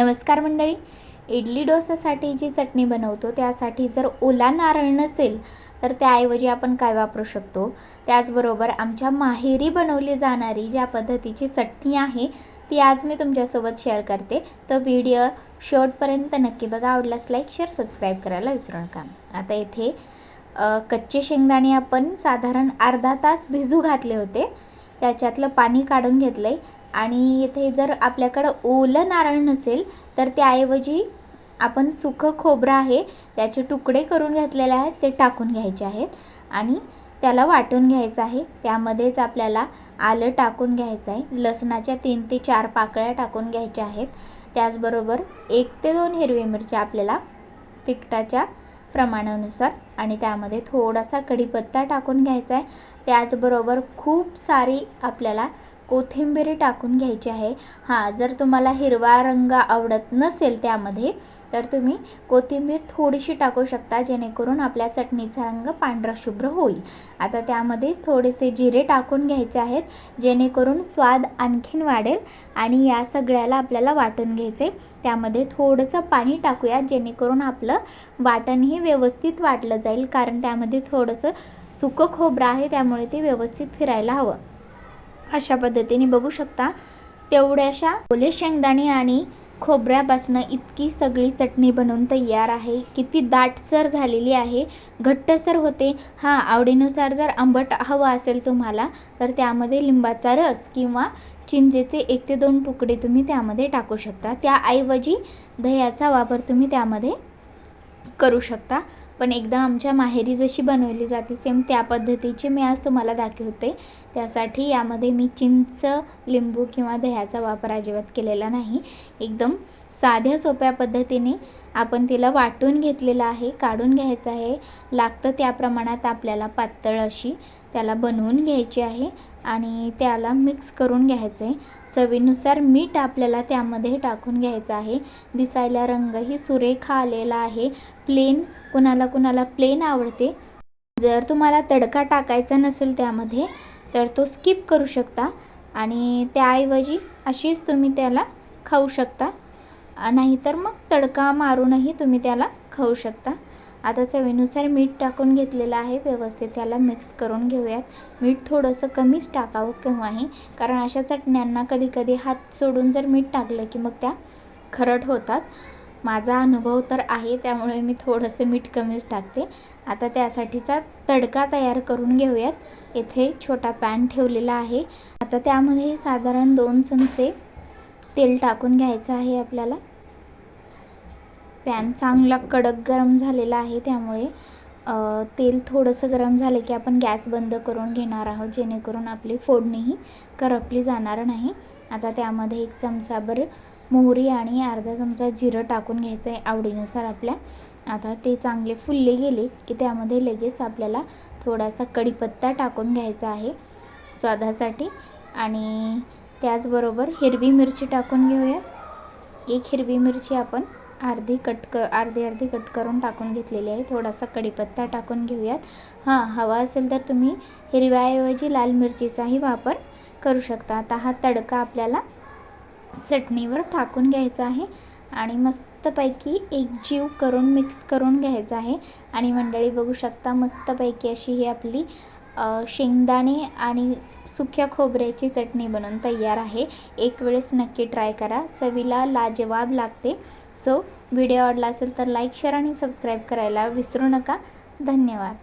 नमस्कार मंडळी. इडली डोसासाठी जी चटणी बनवतो त्यासाठी जर ओला नारळ नसेल तर त्याऐवजी आपण काय वापरू शकतो? त्याचबरोबर आमच्या माहेरी बनवली जाणारी ज्या पद्धतीची चटणी आहे ती आज मी तुमच्यासोबत शेअर करते. तर व्हिडिओ शेवटपर्यंत नक्की बघा. आवडल्यास लाईक शेअर सबस्क्राईब करायला विसरू नका. आता इथे कच्चे शेंगदाणे आपण साधारण अर्धा तास भिजू घातले होते. त्याच्यातलं पाणी काढून घेतलं आहे आणि इथे जर आपल्याकडं ओलं नारळ नसेल तर त्याऐवजी आपण सुकं खोबरं आहे त्याचे तुकडे करून घेतलेले आहेत ते टाकून घ्यायचे आहेत आणि त्याला वाटून घ्यायचं आहे. त्यामध्येच आपल्याला आलं टाकून घ्यायचं आहे. लसणाच्या तीन ते चार पाकळ्या टाकून घ्यायच्या आहेत. त्याचबरोबर एक ते दोन हिरवी मिरच्या आपल्याला तिखटाच्या प्रमाणानुसार आणि त्यामध्ये थोडासा कढीपत्ता टाकून घ्यायचा आहे. त्याचबरोबर खूप सारी आपल्याला कोथिंबीर टाकून घ्यायची आहे. हां जर तुम्हाला हिरवा रंग आवडत नसेल त्यामध्ये तर तुम्ही कोथिंबीर थोडीशी टाकू शकता जेणेकरून आपल्या चटणीचा रंग पांढरा शुभ्र होईल. आता त्यामध्ये थोडेसे जिरे टाकून घ्यायचे आहेत जेणेकरून स्वाद आणखीन वाढेल आणि या सगळ्याला आपल्याला वाटून घ्यायचे. त्यामध्ये थोडंसं पाणी टाकूया जेणेकरून आपलं वाटणही व्यवस्थित वाटलं जाईल कारण त्यामध्ये थोडंसं सुकं खोबरं आहे त्यामुळे ते व्यवस्थित फिरायला हवं. अशा पद्धतीने बघू शकता. तेवढ्याशा ओले शेंगदाणे आणि खोबऱ्यापासनं इतकी सगळी चटणी बनवून तयार आहे. किती दाटसर झालेली आहे. घट्टसर होते. हां आवडीनुसार जर आंबट हवं असेल तुम्हाला तर त्यामध्ये लिंबाचा रस किंवा चिंचेचे एक ते दोन तुकडे तुम्ही त्यामध्ये टाकू शकता. त्याऐवजी दह्याचा वापर तुम्ही त्यामध्ये करू शकता. पण एकदा आमच्या माहेरी जशी बनवली जाते सेम त्या पद्धतीची मी आज तुम्हाला दाखवते. त्यासाठी यामध्ये मी चिंच लिंबू किंवा दह्याचा वापर अजिबात केलेला नाही. एकदम साध्या सोप्या पद्धतीने आपण तिला वाटून घेतलेलं आहे काढून घ्यायचं आहे. लागतं त्या प्रमाणात आपल्याला पातळ अशी त्याला बनवून घ्यायची आहे आणि त्याला मिक्स करून घ्यायचं आहे चवीनुसार मीठ आपल्याला त्यामध्ये टाकून घ्यायचं आहे. दिसायला रंगही सुरेख आलेला आहे. प्लेन कुणाला कुणाला प्लेन आवडते. जर तुम्हाला तडका टाकायचा नसेल त्यामध्ये तर तो स्किप करू शकता आणि त्याऐवजी अशीच तुम्ही त्याला खाऊ शकता. नाहीतर मग तडका मारूनही तुम्ही त्याला खाऊ शकता. आता चवीनुसार मीठ टाकून घेतलेलं आहे. व्यवस्थित त्याला मिक्स करून घेऊयात. मीठ थोडंसं कमीच टाकावं केव्हाही कारण अशा चटण्यांना कधीकधी हात सोडून जर मीठ टाकलं की मग त्या खरट होतात. माझा अनुभव तर आहे त्यामुळे मी थोडंसं मीठ कमीच टाकते. आता त्यासाठीचा तडका तयार करून घेऊयात. येथे छोटा पॅन ठेवलेला आहे. आता त्यामध्ये साधारण दोन चमचे तेल टाकून घ्यायचं आहे आपल्याला. पॅन चांगला कडक गरम झालेला आहे त्यामुळे तेल थोडंसं गरम झालं की आपण गॅस बंद करून घेणार आहोत जेणेकरून आपली फोडणीही करपली जाणार नाही. आता त्यामध्ये एक चमचाभर मोहरी आणि अर्धा चमचा जिरं टाकून घ्यायचं आहे आवडीनुसार आपल्या. आता ते चांगले फुलले गेले की त्यामध्ये लगेच आपल्याला थोडासा कढीपत्ता टाकून घ्यायचा आहे स्वादासाठी. आणि त्याचबरोबर हिरवी मिरची टाकून घेऊया. एक हिरवी मिरची आपण अर्धी कट क अर्धी अर्धी कट करून टाकून घेतलेली आहे. थोडासा कढीपत्ता टाकून घेऊयात. हां हवा असेल तर तुम्ही हिरव्याऐवजी लाल मिरचीचाही वापर करू शकता. आता हा तडका आपल्याला चटणीवर टाकून घ्यायचा आहे आणि मस्तपैकी एक जीव करून मिक्स करून घ्यायचा आहे. आणि मंडळी बघू शकता मस्तपैकी अशी ही आपली शेंगदाणे आणि सुक्या खोबऱ्याची चटणी बनवून तयार आहे. एक वेळेस नक्की ट्राय करा. चवीला लाजवाब लागते. सो व्हिडिओ आवडला असेल तर लाईक शेअर आणि सबस्क्राईब करायला विसरू नका. धन्यवाद.